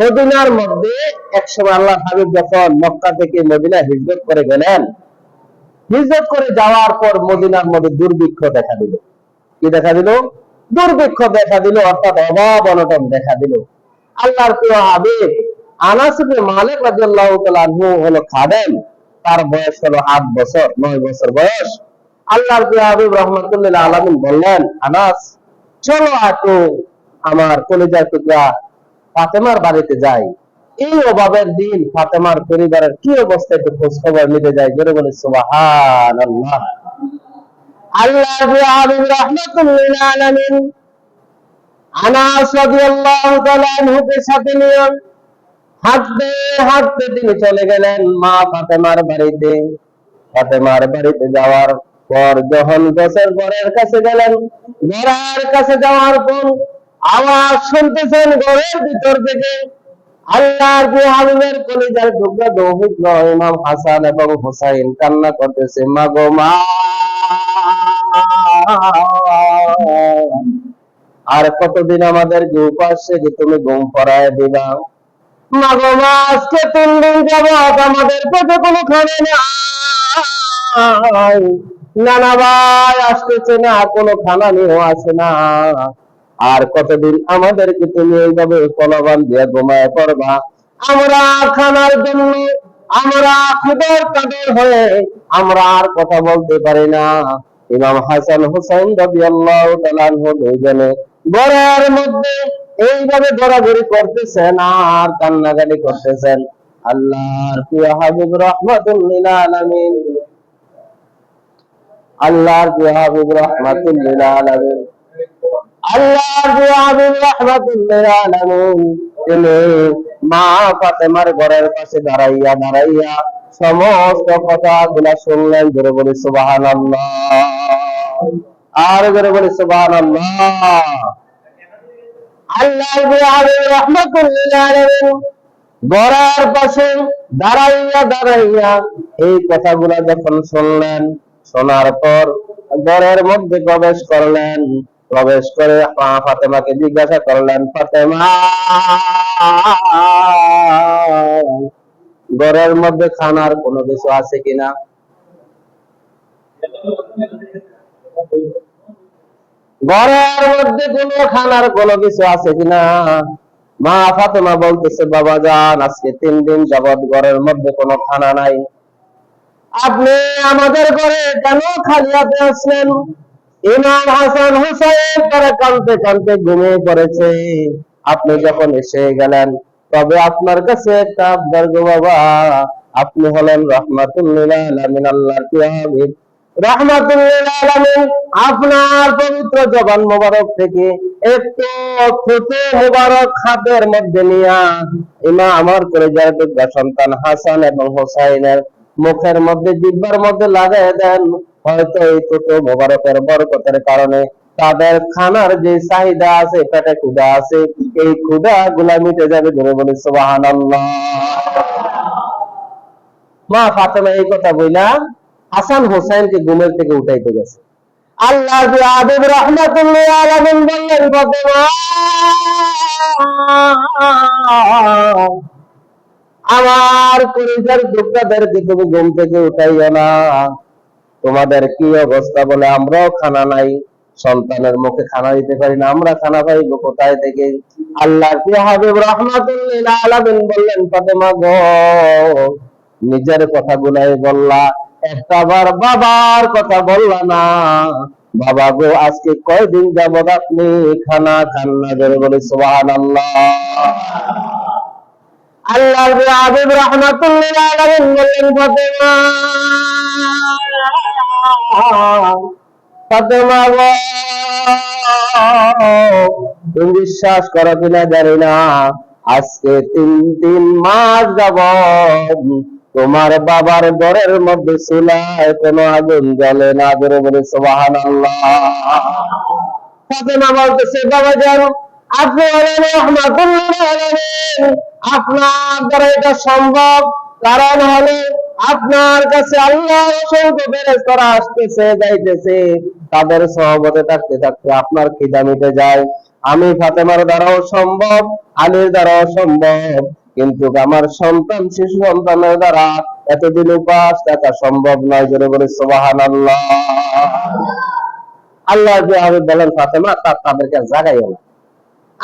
মদিনার মধ্যে একসময় আল্লাহ হাবিব যখন মক্কা থেকে মদিনা হিজরত করে গেলেন, হিজরত করে যাওয়ার পর মদিনার মধ্যে দুর্ভিক্ষ দেখা দিল। কি দেখা দিল? দুর্ভিক্ষ দেখা দিল, অর্থাৎ অভাব অনটন দেখা দিল। আল্লাহর প্রিয় হাবিব আনাস মালিক রাদিয়াল্লাহু তাআলা হলো খাদেম। তার বয়স হলো আট বছর, নয় বছর বয়স। আল্লাহর প্রিয় হাবিব রহমাতুল্লাহ আলামিন বললেন, আনাস, চলো একটু আমার কলেজার টুকরা ফাতেমার বাড়িতে যাই, এই অভাবের দিন ফাতেমার পরিবারের কি অবস্থা একটু খোঁজ খবর নিতে যাই, জোরে বলে তিনি চলে গেলেন মা ফাতেমার বাড়িতে। ফাতেমার বাড়িতে যাওয়ার পর যখন কাছে গেলেন ঘরের কাছে যাওয়ার পর আওয়াজ শুনতেছেন ঘরের ভিতর থেকে। আল্লাহর হাবিবের কলিজার টুকরা দৌহিত ইমাম হাসান এবং হুসাইন কান্না করতেছে মা গো মা আর কতদিন আমাদের উপাসে যে তুমি ঘুম পড়ায় দিবা? মা গো মা, আজকে তিন দিন যাবত আমাদের পেটে কোনো খাবে না। নানা ভাই আসতেছে না, কোনো খানা নিয়েও আসে না। আর কতদিন আমাদেরকে তুমি এইভাবে কলবান দিয়ে ঘুমায় পড়বা? আমরা খানার জন্য, আমরা খুদের কাদের হয়ে আমরা আর কথা বলতে পারি না। ইমাম হাসান হুসাইন রবি আল্লাহ দুইজনে ঘরের মধ্যে এইভাবে দৌড়াদৌড়ি করতেছেন আর কান্নাকাটি করতেছেন। আল্লাহর প্রিয় হাবিব রহমাতুল্লিল আলামিন। আল্লাহর প্রিয় হাবিব রহমাতুল্লিল আলামিন। ঘরের পাশে দাঁড়াইয়া দাঁড়াইয়া রহমাতুল্লিল আলামিন। ঘরের পাশে দাঁড়াইয়া দাঁড়াইয়া এই কথাগুলা যখন শুনলেন, শোনার পর ঘরের মধ্যে প্রবেশ করলেন। প্রবেশ করে মা ফাতেমাকে জিজ্ঞাসা করলেন, ফাতেমা, ঘরের মধ্যে খানার কোনো কিছু আছে কিনা? ঘরের মধ্যে কোনো খানার কোনো কিছু আছে কিনা? মা ফাতেমা বলতেছে, বাবা যান আজকে তিন দিন যাবৎ ঘরের মধ্যে কোনো খানা নাই। আপনি আমাদের ঘরে কেন খালি হাতে আসলেন? ইমাম হাসান হুসাইন তারা কানতে কানতে ঘুমিয়ে পড়েছে। আপনি যখন এসে গেলেন, তবে আপনার কাছে একটা বাবা। আপনি হলেন রহমাতুল্লিল রহমাতুল্লিল আপনার পবিত্র জবান মোবারক থেকে একটু মোবারক হাতের মধ্যে নিয়া ইমা আমার করে দুর্গা সন্তান হাসান এবং হোসাইনের মুখের মধ্যে জিব্বার মধ্যে লাগাই দেন। হয়তো এই ছোট মোবারকের বরকতের কারণে তাদের খানার যে চাহিদা আছে, পেটে ক্ষুদা আছে, এই ক্ষুদা গুলা মিটে যাবে ধরে বলি মা ফাতেমা এই কথা বইলা হাসান হোসেনকে ঘুমের থেকে উঠাইতে গেছে। আল্লাহ রহমাতুল্লাহ আলামিন বললেন, ফাতেমা। আমার পরিবার দুঃখাদেরকে তুমি ঘুম থেকে উঠাইও না। তোমাদের কি অবস্থা বলে আমরাও খানা নাই? সন্তানের মুখে খানা দিতে পারি না, আমরা খানা পাইবো কোথায় থেকে? আল্লাহর কি হাবিব রহমাতুল্লিল আলামিন বললেন, ফাতেমা গো। নিজের কথাগুলাই বললা একটাবার বাবার কথা বললা না। বাবা গো, আজকে কয়দিন যাবত আপনি খানা খান না ধরে বলে, সুবহানাল্লাহ। আল্লাহর হাবিব রাহমাতুল্লিল আলামিন বললেন, ফাতেমা তুমি বিশ্বাস করো কিনা জানি না। আজকে তিন তিন মাস যাব তোমার বাবার ঘরের মধ্যে চুলায় কোনো আগুন জ্বলে না ধরে বলে আল্লাহ ফাতেমা বলতেছে, বাবা জানো আপনি হলেন রহমাতুল্লিল আলামিন আপনার দ্বারা এটা সম্ভব? কারণ হলে আপনার কাছে আল্লাহ অসংখ্য ফেরেশতারা আসতেছে, যাইতেছে। তাদের সহবতে থাকতে থাকতে আপনার খিদা মিটে যায়। আমি ফাতেমার দ্বারাও সম্ভব, আলীর দ্বারাও সম্ভব। কিন্তু আমার সন্তান, শিশু সন্তানের দ্বারা এতদিন উপাস থাকা সম্ভব নয়, জোরে বলে সোবাহান আল্লাহ আল্লাহ যে আমি বলেন, ফাতেমা, তা তাদেরকে জাগাইও না।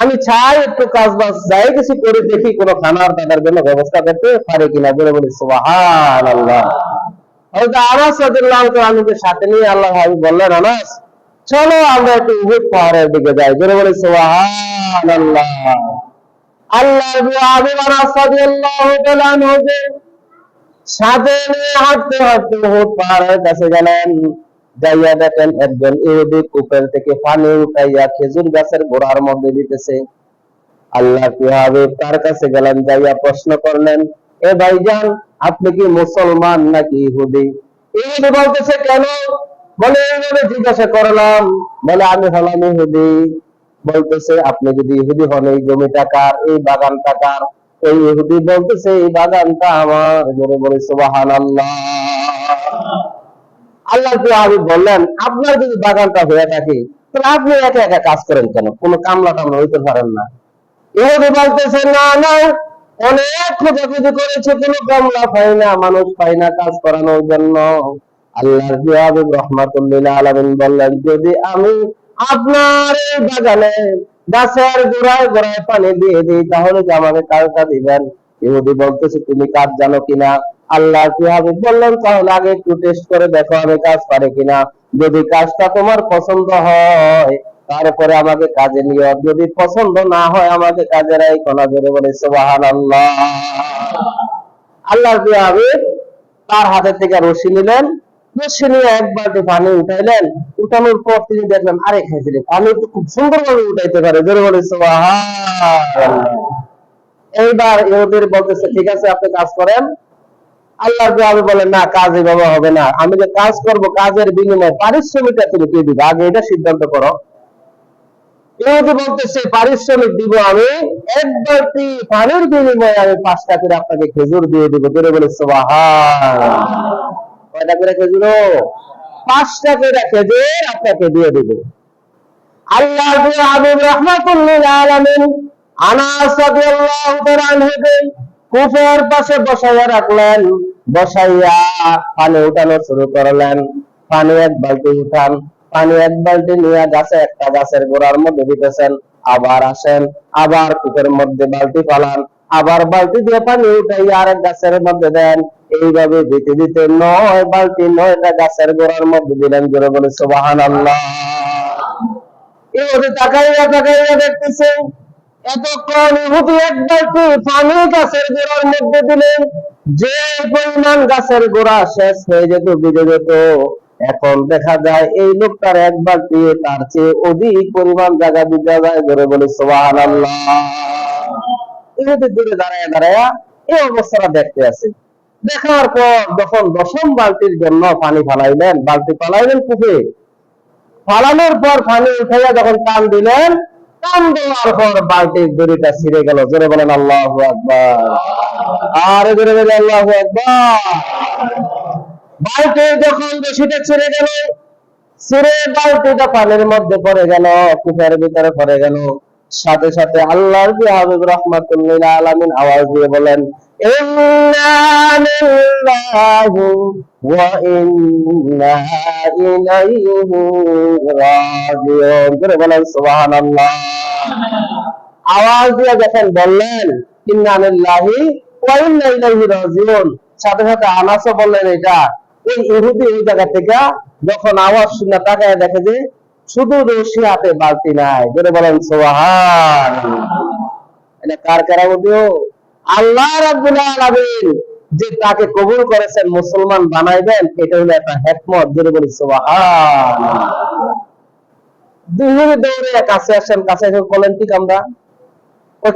আমি চাই একটু কাজ বাজ যাই কিছু করে দেখি কোনো খানার তাদের জন্য ব্যবস্থা করতে পারে কিনা, বলে বলি সোহান আল্লাহ হয়তো আনাস রাদিয়াল্লাহু তাআলা সাথে নিয়ে আল্লাহ হাবি বললেন, আনাস, চলো আমরা একটু উহুদ পাহাড়ের দিকে যাই, বলে বলি সোহান আল্লাহ আল্লাহ হাবিব আনাস রাদিয়াল্লাহু তাআলা সাথে নিয়ে হাঁটতে হাঁটতে উহুদ পাহাড়ের কাছে গেলেন। যাইয়া দেখেন, একজন ইহুদি কূপের থেকে পানি উঠাইয়া খেজুর গাছের গোড়ার মধ্যে দিতেছে। আল্লাহ কি হবে? তার কাছে গেলেন? যাইয়া প্রশ্ন করলেন, এ ভাইজান, আপনি কি মুসলমান নাকি ইহুদি? ইহুদি বলতেছে, কেন? বলে, এইভাবে জিজ্ঞাসা করলাম। বলে, আমি হলাম ইহুদি। বলতেছে, আপনি যদি ইহুদি হন, এই জমিটা কার? এই বাগানটা কার? এই ইহুদি বলতেছে, এই বাগানটা আমার জোরে বলে সুবাহান আল্লাহ কি আমি বললেন, আপনার যদি বাগানটা হয়ে থাকে, তাহলে আপনি একা একা কাজ করেন কেন? কোনো কামলা টামলা হইতে পারেন না। ইহুদি বলতেছে, না না, অনেক খোঁজাখুঁজি করেছে, কোনো কামলা পাই না, মানুষ পাই না কাজ করানোর জন্য। আল্লাহ হাবিব রহমাতুল্লিল আলমিন বললেন, যদি আমি আপনার এই বাগানে গাছের গোড়ায় গোড়ায় পানি দিয়ে দিই, তাহলে কি আমাকে কাজটা দিবেন? ইহুদি বলতেছে, তুমি কাজ জানো কিনা? আল্লাহ কি হাবিব বললেন, তাহলে আগে একটু টেস্ট করে দেখো আমি কাজ পারে কিনা। যদি কাজটা তোমার পছন্দ হয়, তারপরে আমাকে কাজে নিও। যদি পছন্দ না হয়, আমাকে কাজে রাই কোনা জোরে বলে আল্লাহ আল্লাহ কি হাবিব তার হাতে থেকে রশি নিলেন, রশি নিয়ে এক বালতি পানি উঠাইলেন। উঠানোর পর তিনি দেখলেন, আরে খাইছিলেন পানি তো খুব সুন্দর ভাবে উঠাইতে পারে, জোরে বলে এইবার ইহুদির বলতেছে, ঠিক আছে, আপনি কাজ করেন। আল্লাহ বলেন না, কাজ এভাবে হবে না। আমি যে কাজ করব, কাজের বিনিময়ে পারিশ্রমিকটা তুমি কে দিবে। আগে এটা সিদ্ধান্ত করো। বলতেছে, পারিশ্রমিক দিব আমি এক বালতি পানির বিনিময়ে আমি পাঁচটা করে আপনাকে খেজুর দিয়ে দিব। বলে কয়টা করে খেজুর? খেজুর আপনাকে দিয়ে দিব। আল্লাহ হাবিব রহমাতুল্লিল আলামিন আনাস রাদিয়াল্লাহু আনহুকে কুফের পাশে বসাইয়া রাখলেন, বসাইয়া পানি উঠানো শুরু করলেন। পানি এক বালতি উঠান, পানি এক বালতি নিয়ে গাছে একটা গাছের গোড়ার মধ্যে দিতেছেন, আবার আসেন, আবার কূপের মধ্যে বালতি ফালান, আবার বালতি দিয়ে পানি উঠাইয়া আরেক গাছের মধ্যে দেন। এইভাবে দিতে দিতে নয় বালতি, নয়টা গাছের গোড়ার মধ্যে দিলেন জোরে বলে সুবাহান আল্লাহ এভাবে তাকাইয়া তাকাইয়া দেখতেছে এতক্ষণ ইহুদি এক বালতি পানি গাছের গোড়ার মধ্যে দিলেন যে পরিমাণ গাছের গোড়া শেষ হয়ে যেত যেত। এখন দেখা যায় এই লোকটার এক বালতি তার চেয়ে অধিক পরিমাণ জায়গা দিতে যায় ধরে বলে সোহান আল্লাহ ইহুদি দূরে দাঁড়ায় দাঁড়ায় এই অবস্থাটা দেখতে আছে দেখার পর যখন দশম বালতির জন্য পানি ফালাইলেন, বালতি ফালাইলেন কূপে ফালানোর পর পানি উঠাইয়া যখন টান দিলেন টান দেওয়ার পর বালতির দড়িটা ছিঁড়ে গেল। জোরে বলেন, আল্লাহ আকবার। আরে জোরে বলে আল্লাহ আকবার। যখন রশিটা ছিঁড়ে গেল, ছিঁড়ে বালতিটা পানির মধ্যে পড়ে গেল কূপের ভিতরে পড়ে গেল। সাথে সাথে আল্লাহর যে হাবিব রহমাতুল্লিল আলামিন আওয়াজ দিয়ে বলেন আওয়াজ দিয়ে যখন বললেন, ইন্না লিল্লাহি ওয়া ইলাইহি রাজিউন। সাথে সাথে আনাসও বললেন, এটা এই ইহুদি এই জায়গা থেকে যখন আওয়াজ শুনে তাকায় দেখে যে শুধু রশি হাতে বালতি নাই। যেটা বলেন সোহান এটা কার কারামতিও আল্লাহ রাব্বুল আলামিন যে তাকে কবুল করেছেন, মুসলমান বানাইবেন, এটা হলো একটা হেকমত যেটা বলি সোহান দুই দৌড়ে কাছে আসেন, কাছে এসে বলেন ঠিক আমরা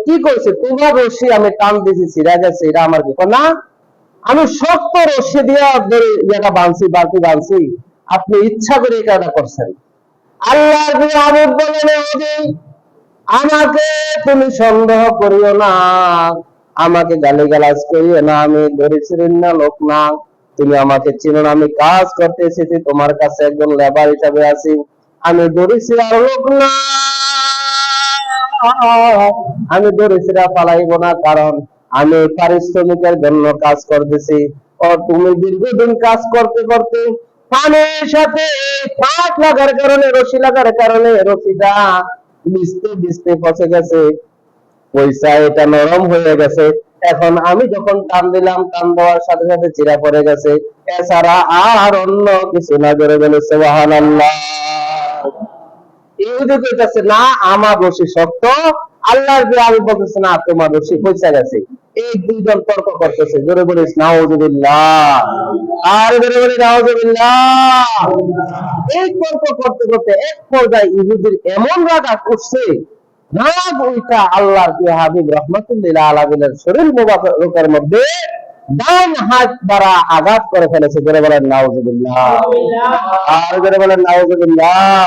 কি করছে তোমার রশি আমি টান দিয়েছি ছিড়া গেছে এটা আমার কি? না, আমি শক্ত রশি দিয়ে ধরে যেটা বানছি বালতি বানছি আপনি ইচ্ছা করে কাজটা করছেন। আল্লাহ আমাকে তুমি সন্দেহ করিও না। আমাকে গালি গালাজ করিও না। আমি দরিদ্রের না লোক না। তুমি আমাকে চিনো না। আমি কাজ করতে এসেছি। তোমার কাছে একজন লেবার হিসাবে আছি। আমি দরিদ্রের লোক না। আমি দরিদ্রা পালাইব না। কারণ আমি পারিশ্রমিকের জন্য কাজ করতেছি। ও তুমি দীর্ঘদিন কাজ করতে করতে পানির সাথে লাগার কারণে, রশি লাগার কারণে রশিটা গেছে। পয়সা এটা নরম হয়ে গেছে। এখন আমি যখন টান দিলাম টান দেওয়ার সাথে সাথে চিরা পড়ে গেছে। এছাড়া আর অন্য কিছু না করে গেলে কইতাছে, না আমার রশি শক্ত আল্লাহর যে আমি বলতেছে না তোমার রশি পয়সা গেছে এই দুইজন তর্ক করতেছে, জোরে আর জোরে বলি এই তর্ক করতে করতে এক পর্যায়ে ইহুদির এমন রাগা করছে রাগ ওইটা আল্লাহর যে হাবিব শরীর মোবারকের মধ্যে ডান হাত দ্বারা আঘাত করে ফেলেছে, জোরে বলেন, নাউজুবিল্লাহ। আর জোরে বলেন, নাউজুবিল্লাহ।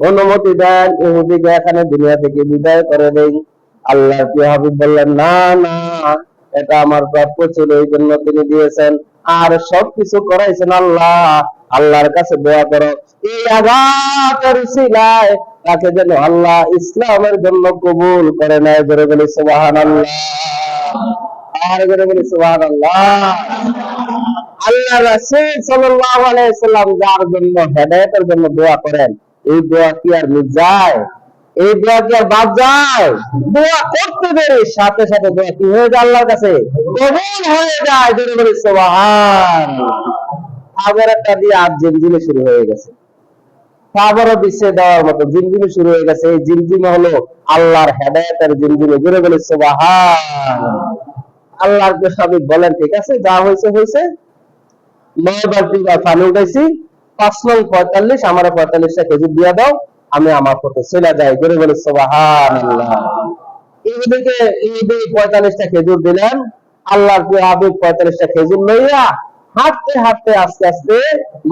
অনুমতি দেন ইহুদিকে এখানে দুনিয়া থেকে বিদায় করে দেই। আল্লাহ কি হাবিব বললেন, না না, এটা আমার প্রাপ্য ছিল, এই জন্য তিনি দিয়েছেন। আর সবকিছু করাইছেন আল্লাহ। আল্লাহর কাছে দোয়া করো। এই আঘাতের সিলায় তাকে যেন আল্লাহ ইসলামের জন্য কবুল করে নেয়। ধরে বলি সুবাহান আল্লাহ আর ধরে বলি সুবাহান আল্লাহ আল্লাহ রাসূল সাল্লাল্লাহু আলাইহি যার জন্য হেদায়েতের জন্য দোয়া করেন এই দোয়া কি আর মিট যায়? এই দোয়া কি আর বাদ যায়? দোয়া করতে দেরি সাথে সাথে দোয়া কি হয়ে যায় আল্লাহর কাছে? কবুল হয়ে যায় ধরে বলি সুবহান। আবার একটা দিয়ে আর জিমজিমে শুরু হয়ে গেছে। আবারও বিশ্বে দেওয়ার মতো জিমজিমে শুরু হয়ে গেছে। এই জিমজিমে হলো আল্লাহর হেদায়েতের জিমজিমে জুড়ে বলি সুবহান। আল্লাহর স্বামী বলেন, ঠিক আছে, যা হয়েছে হয়েছে। নয় বালতি বা পানি উঠাইছি পাঁচ নং পঁয়তাল্লিশ, আমার পঁয়তাল্লিশটা খেজুর দিয়ে দাও, আমি আমার পথে চলে যাই। জোরে বলে সোবাহান ইহুদিকে ইহুদি পঁয়তাল্লিশটা খেজুর দিলেন। আল্লাহর হাবিব পঁয়তাল্লিশটা খেজুর লইয়া হাঁটতে হাঁটতে, আস্তে আস্তে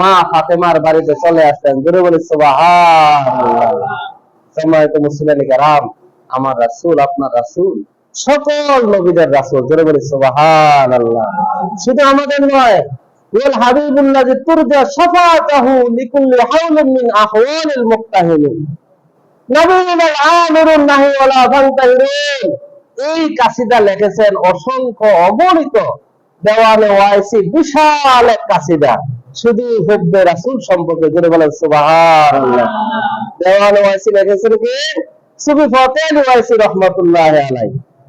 মা ফাতেমার বাড়িতে চলে আসতেন জোরে বলে সোবাহান সম্মানিত মুসলিম রাম আমার রাসূল, আপনার রাসূল, সকল নবীদের রাসূল, জোরে বলে সোবাহান আল্লাহ শুধু আমাদের নয় এই কাসিদা লিখেছেন অসংখ্য অগণিত দেওয়ানে ওয়াইসি বিশাল এক কাসিদা শুধু হুব্বে রাসূল সম্পর্কে জোরে বলেন দেওয়ানে ওয়াইসি লিখেছেন কি? সুবি ফতেহ ওয়াইসি রাহমাতুল্লাহি আলাইহি।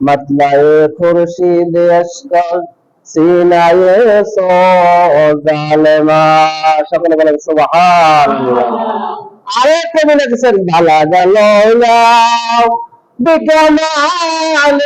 মতলায় খুরশিদ আশকাল সিনায়ে সকলে বলেন সুবহানাল্লাহ। আরেকটা মনে গেছেন ভালা গেল বিকামালহু